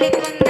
le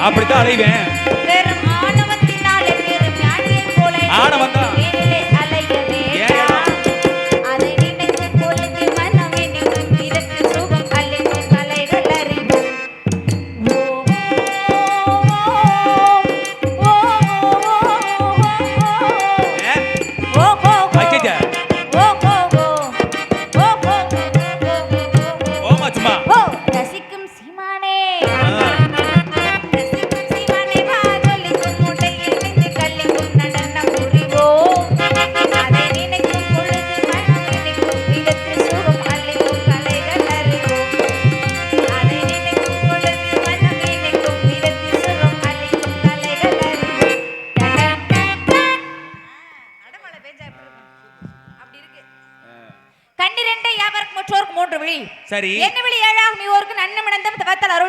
அப்படித்தான் அலைவேன். பெற்றோருக்கு மூன்று விழி. சரி. என்ன விழி ஏழாகும் இவருக்கு நன்மை நடந்தம் தவத்தால் அருள்